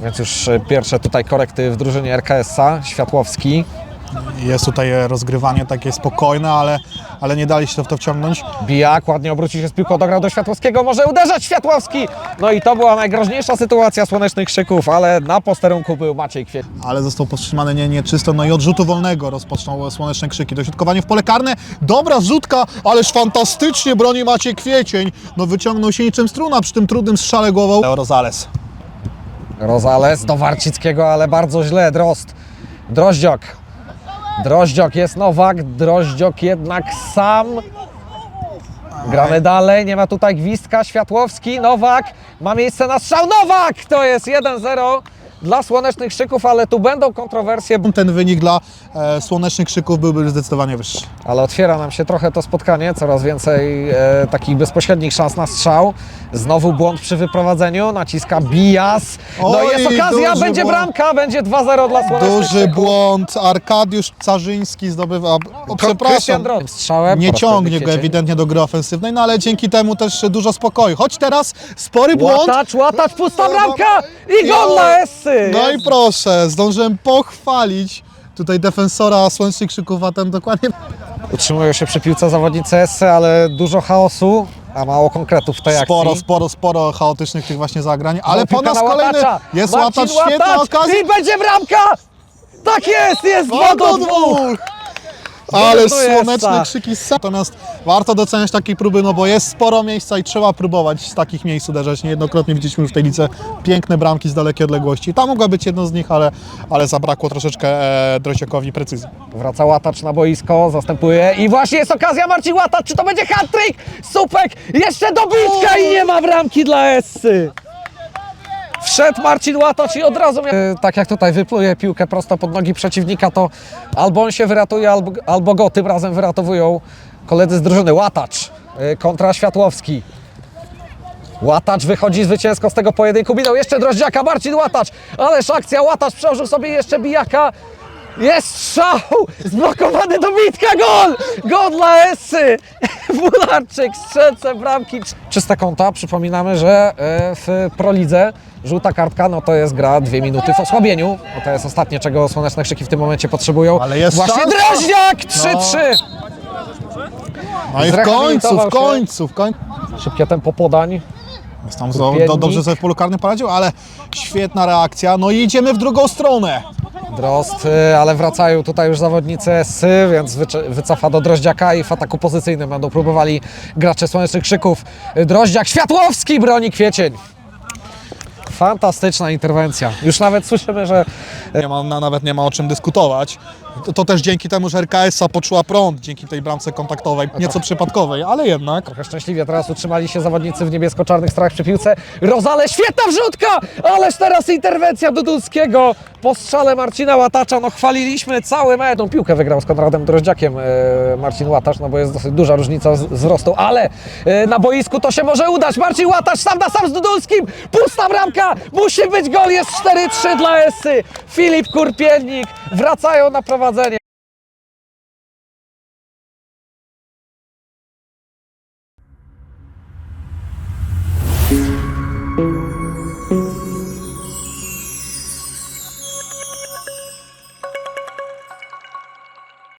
Więc już e, pierwsze tutaj korekty w drużynie RKS-a. Światłowski. Jest tutaj rozgrywanie takie spokojne, ale, ale nie dali się to w to wciągnąć. Bijak ładnie obrócił się z piłką, dograł do Światłowskiego, może uderzać Światłowski! No i to była najgroźniejsza sytuacja słonecznych krzyków, ale na posterunku był Maciej Kwiat. ale został powstrzymany nie, nieczysto. No i od rzutu wolnego rozpoczną słoneczne krzyki. Dośrodkowanie w pole karne. Dobra rzutka, ależ fantastycznie broni Maciej Kwiecień. No wyciągnął się niczym struna przy tym trudnym strzale głową. Leo Rosales. Rozales do Warcickiego, ale bardzo źle. Drost. Droździok. Droździok jest Nowak. Droździok jednak sam. Gramy dalej. Nie ma tutaj gwizdka. Światłowski. Nowak. Ma miejsce na strzał. Nowak! To jest 1-0 dla słonecznych krzyków, ale tu będą kontrowersje. Ten wynik dla e, słonecznych krzyków byłby zdecydowanie wyższy. Ale otwiera nam się trochę to spotkanie. Coraz więcej e, takich bezpośrednich szans na strzał. Znowu błąd przy wyprowadzeniu. Naciska Bijas. No Oj, jest okazja. duży Będzie błąd. bramka. Będzie 2-0 dla słonecznych Duży błąd. Arkadiusz Carzyński zdobywa. O, Krystian przepraszam. Strzałem. Nie po raz ciągnie go ewidentnie do gry ofensywnej, no ale dzięki temu też dużo spokoju. Choć teraz spory błąd. Łatacz, łatacz, pusta bramka i gol dla Essy! No i proszę, zdążyłem pochwalić tutaj defensora Słonecznych Krzyków, a ten dokładnie Utrzymują się przy piłce zawodnicy Essy, ale dużo chaosu, a mało konkretów w tej sporo, akcji. sporo, sporo chaotycznych tych właśnie zagrań, ale po piłka nas na kolejny Łatacza. jest Marcin Łatacz, świetna Łatacz okazja. I będzie bramka! Tak jest, jest 2 do 2! Ale słoneczne ta. krzyki z Natomiast warto doceniać takiej próby, no bo jest sporo miejsca i trzeba próbować z takich miejsc uderzać. Niejednokrotnie widzieliśmy już w tej lice piękne bramki z dalekiej odległości. Ta mogła być jedną z nich, ale, ale zabrakło troszeczkę e, precyzji. Wraca Łatacz na boisko, zastępuje i właśnie jest okazja Marcin Łatacz, czy to będzie hat-trick? Supek, jeszcze dobitka i nie ma bramki dla Essy! Wszedł Marcin Łatacz i od razu. E, Tak jak tutaj wypluje piłkę prosto pod nogi przeciwnika, to albo on się wyratuje, albo, albo go tym razem wyratowują koledzy z drużyny. Łatacz e, kontra Światłowski. Łatacz wychodzi zwycięsko z tego pojedynku. Minął jeszcze Droździaka, Marcin Łatacz. Ależ akcja, Łatacz przełożył sobie jeszcze bijaka. Jest strzał! Zblokowany dobitka, gol! Gol dla Essy! Mularczyk, strzelce bramki. Czyste konta, przypominamy, że e, w Prolidze żółta kartka, no to jest gra dwie minuty w osłabieniu. Bo to jest ostatnie, czego Słoneczne Krzyki w tym momencie potrzebują. Ale jest Właśnie szansa. Droździak! 3-3! No i w końcu, w końcu, w końcu. Szybkie tempo podań. Jest tam do, dobrze sobie w polu karnym poradził, ale świetna reakcja. No i idziemy w drugą stronę. Drost, y, ale wracają tutaj już zawodnicy Sy, więc wycofa do Droździaka i w ataku pozycyjnym będą próbowali gracze Słonecznych Krzyków. Droździak, Światłowski broni Kwiecień. Fantastyczna interwencja. Już nawet słyszymy, że Nie ma, na, nawet nie ma o czym dyskutować. To, to też dzięki temu, że RKS-a poczuła prąd dzięki tej bramce kontaktowej, nieco przypadkowej, ale jednak. trochę szczęśliwie teraz utrzymali się zawodnicy w niebiesko-czarnych strach przy piłce. Rozale, świetna wrzutka! Ależ teraz interwencja Dudulskiego po strzale Marcina Łatacza. No chwaliliśmy cały mecz. Tą piłkę wygrał z Konradem Droździakiem e, Marcin Łatacz, no bo jest dosyć duża różnica z- wzrostu, ale e, na boisku to się może udać. Marcin Łatacz sam na sam z Dudulskim. Pusta bramka! Musi być gol, jest 4-3 dla Essy. Filip Kurpiennik Wracają na prowadzenie.